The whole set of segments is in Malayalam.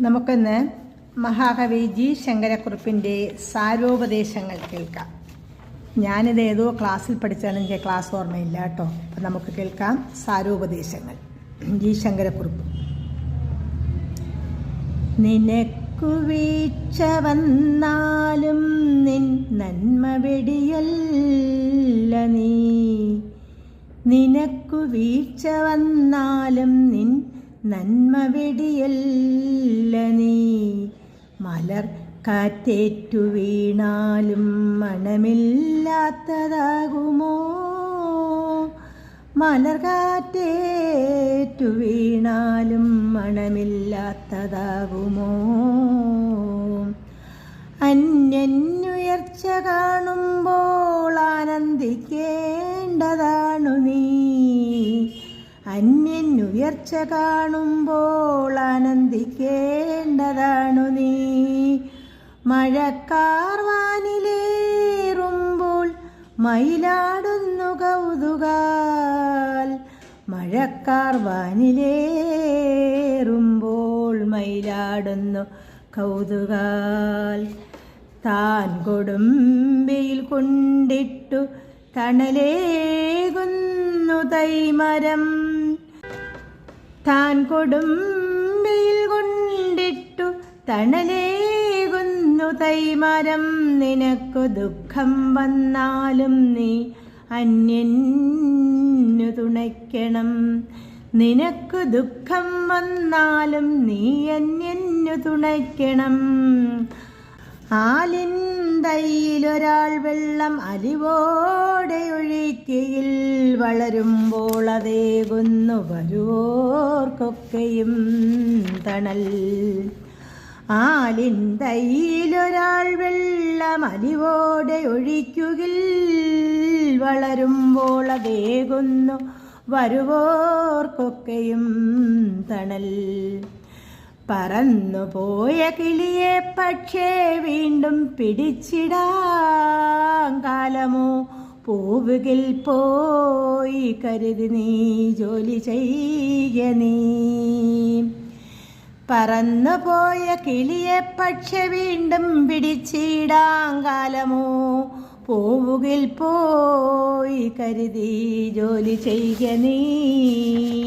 നമുക്കിന്ന് മഹാകവി ജി ശങ്കരക്കുറുപ്പിന്റെ സാരോപദേശങ്ങൾ കേൾക്കാം. ഞാനിത് ഏതോ ക്ലാസ്സിൽ പഠിച്ചാണ് എനിക്ക് ക്ലാസ് ഓർമ്മയില്ല കേട്ടോ. അപ്പം നമുക്ക് കേൾക്കാം സാരോപദേശങ്ങൾ. ജി ശങ്കരക്കുറുപ്പ്. നിനക്കു വീഴ്ച വന്നാലും നിൻ നന്മ വെടിയല്ല നീ. നിനക്കു വീഴ്ച വന്നാലും നിൻ നന്മ വെടിയല്ല നീ. മലർ കാറ്റേറ്റു വീണാലും മണമില്ലാത്തതാകുമോ? മലർ കാറ്റേറ്റു വീണാലും മണമില്ലാത്തതാകുമോ? അന്യന്യുയർച്ച കാണുമ്പോൾ അന്യനുയർച്ച കാണുമ്പോൾ ആനന്ദിക്കേണ്ടതാണു നീ. മഴക്കാർ വാനിലേറുമ്പോൾ മയിലാടുന്നു കൗതുകാൽ. മഴക്കാർ വാനിലേറുമ്പോൾ മയിലാടുന്നു കൗതുകാൽ. താൻ കൊടുമ്പിയിൽ കൊണ്ടിട്ടു തണലേകുന്നു തൈമരം. താൻ കൊടുമ്പയിൽ കൊണ്ടിട്ടു തണലേകുന്നു തൈമരം. നിനക്കു ദുഃഖം വന്നാലും നീ അന്യന്നു തുണയ്ക്കണം. നിനക്കു ദുഃഖം വന്നാലും നീ അന്യന്നു തുണയ്ക്കണം. ആലിൻ തൈയിലൊരാൾ വെള്ളം അലിവോടെ ഒഴിക്കയിൽ വളരുമ്പോൾ അതേകുന്നു വരുവോർക്കൊക്കെയും തണൽ. ആലിൻ തൈയിലൊരാൾ വെള്ളം അലിവോടെ ഒഴിക്കുകിൽ വളരുമ്പോൾ അതേകുന്നു വരുവോർക്കൊക്കെയും തണൽ. പറന്നു പോയ കിളിയെ പക്ഷേ വീണ്ടും പിടിച്ചിടാങ്കാലമോ പോവുകിൽ പോയി കരുതി നീ ജോലി ചെയ്യ നീ. പറന്നു പോയ കിളിയെ പക്ഷെ വീണ്ടും പിടിച്ചിടാങ്കാലമോ പോവുകിൽ പോയി കരുതി ജോലി ചെയ്യ നീ.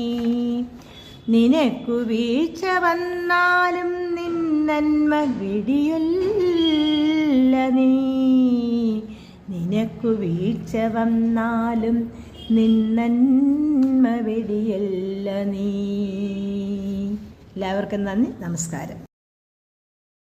നിനക്കു വീഴ്ച വന്നാലും നിന്നന്മ വിടിയുല്ല നീ. നിനക്കു വീഴ്ച വന്നാലും നിന്നന്മ നന്മ വെടിയല്ല നീ. എല്ലാവർക്കും നന്ദി നമസ്കാരം.